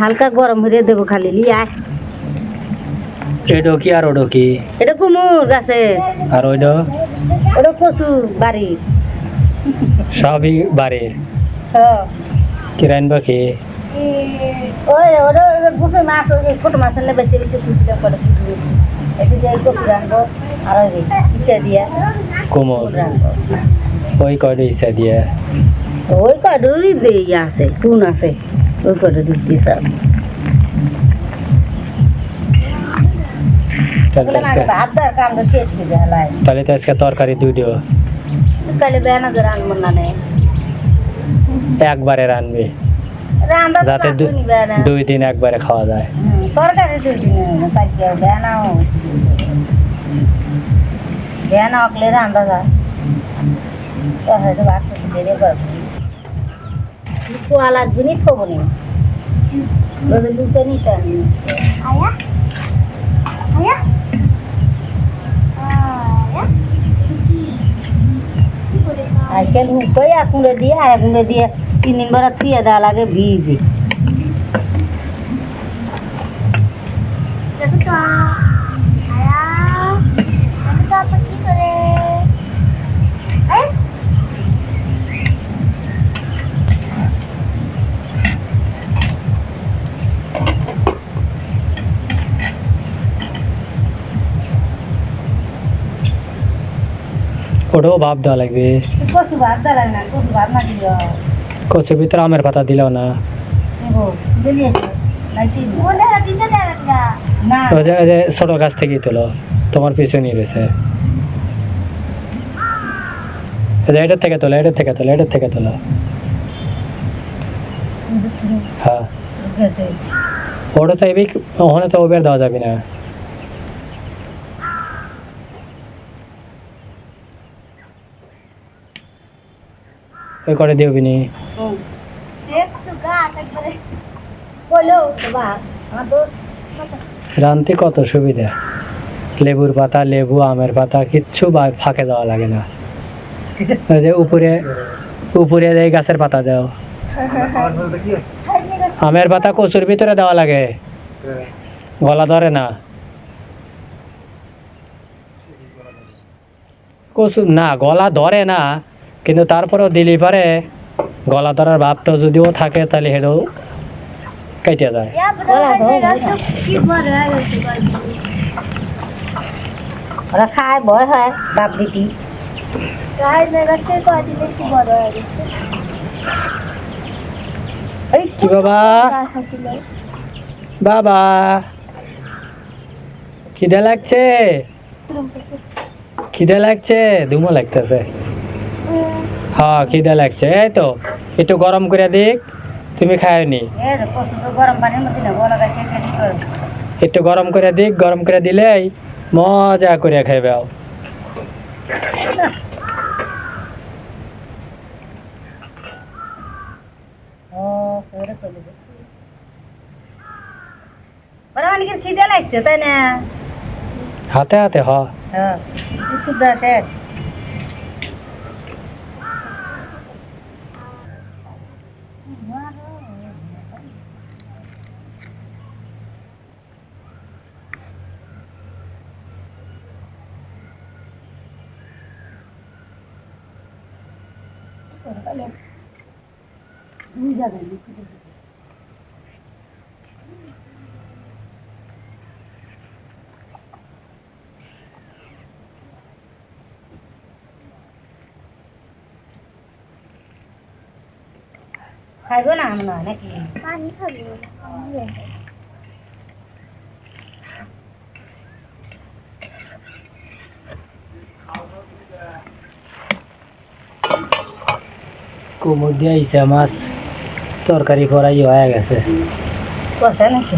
হালকা গরম হয়ে দেবো খালি লি আয়। এডো কি আর ওডো কি এটা কুমুর গাছে। আর ওইডো ওটা কচু বাড়ি সবই বাড়ি হ্যাঁ। কি রানবা কি? ওই ওটা গুছো মাছ ছোট মাছ হলে বেশি বেশি করে যাই কচু আর ওই দিয়ে কোমল রাখব ওই কয়টা ইচ্ছা দিয়ে? ওই ইয়ে আছে কোন আছে। ওই কডুরি দিয়ে সব তাহলে তো আজকে করে তরকারি দুইটো কালে বেনা করে আনব না নে একবারে রানবি যাতে দুই দিন একবারে খাওয়া যায়। তরকারি দুই দিন বেনা অকলে যায়। তো হয়তো নি যদি ni নিতে আয়া আয়া আজকাল হুকই এখন দিয়ে এখন দিয়ে তিন দিন বেলা থিয়ে দেওয়া লাগে ভিজে ওটাও ভাব দেওয়া লাগবে। কচুর ভিতরে আমের পাতা দিলেও না। ছোট গাছ থেকেই তোলো তোমার পিছনেই রয়েছে এটার থেকে তোলো এটার থেকে তোলো এটার থেকে তোলো। হ্যাঁ। ওটা তো এবি ওখানে তো ওবের দেওয়া যাবে না। ওই করে দিবি নি বলো ভাত আমার তো রানতে কত সুবিধা? লেবুর পাতা, লেবু, আমের পাতা, কিচ্ছু বা- ফাঁকে দেওয়া লাগে না। যে উপরে উপরে এই গাছের পাতা দাও। আমের পাতা কচুর ভিতরে দেওয়া লাগে। গলা ধরে না। কচু না, গলা ধরে না। কিন্তু তারপরেও দিলি পারে গলা ধরার ভাবটা যদিও থাকে তাহলে হেঁটেও কেটে যায়। ওরা খায় ভয় হয় বাপ দিটি কি বাবা? বাবা খিদে লাগছে? খিদে লাগছে? ধুমো লাগতেছে। হ্যাঁ খিদে লাগছে। এই তো একটু গরম করে দিক তুমি খায়নি এ রে, কচু তো গরম পানির মধ্যে না গলা গাছে খেলি করে একটু গরম করে দিক গরম করে দিলেই মজা করে খাইবে। হাতে হাতে হ। হ্যাঁ খাইবো না আমরা নাকি পানি খাব কুমুর দিয়ে ইচা মাছ তরকারি করাই হয়ে গেছে কষা নাকি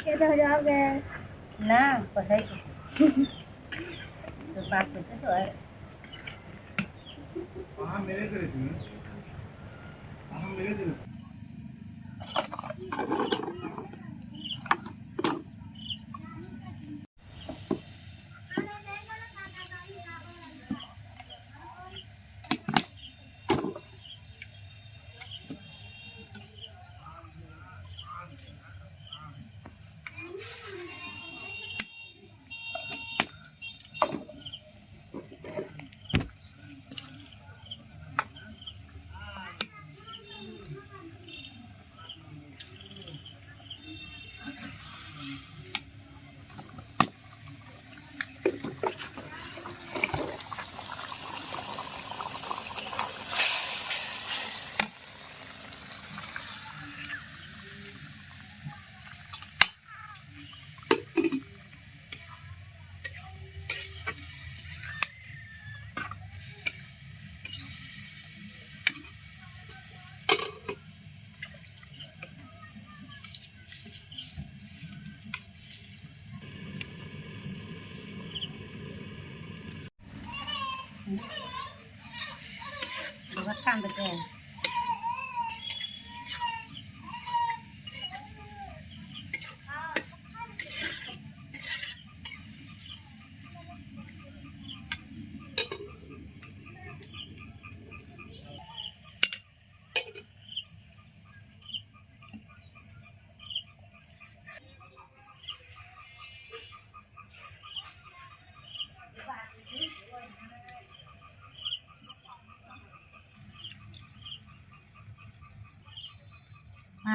খেতে যাবে না কষাই তো বাপ করতে তো আর এবার কান্দতে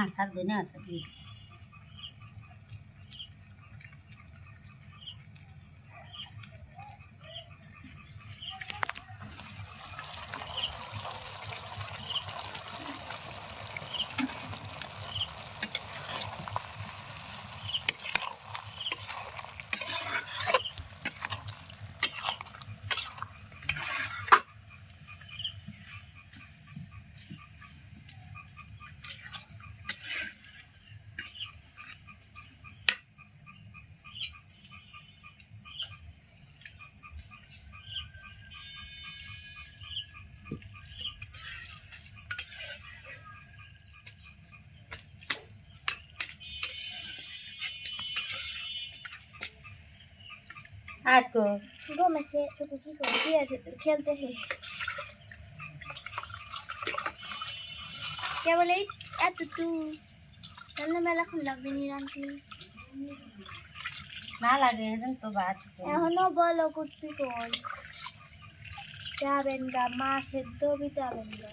হ্যাঁ থাকবে না থাকবে আর তো ঘুমেছে শুধু কি দিয়ে খেলতে হে কেবল এই এতটু রান্না মেলাক্ষণ লাগবে নিরান্তি না লাগে এজন তো বাদ এখনও বলো কুটপি কই যাবেন গা মা সেদ্ধ যাবেন গা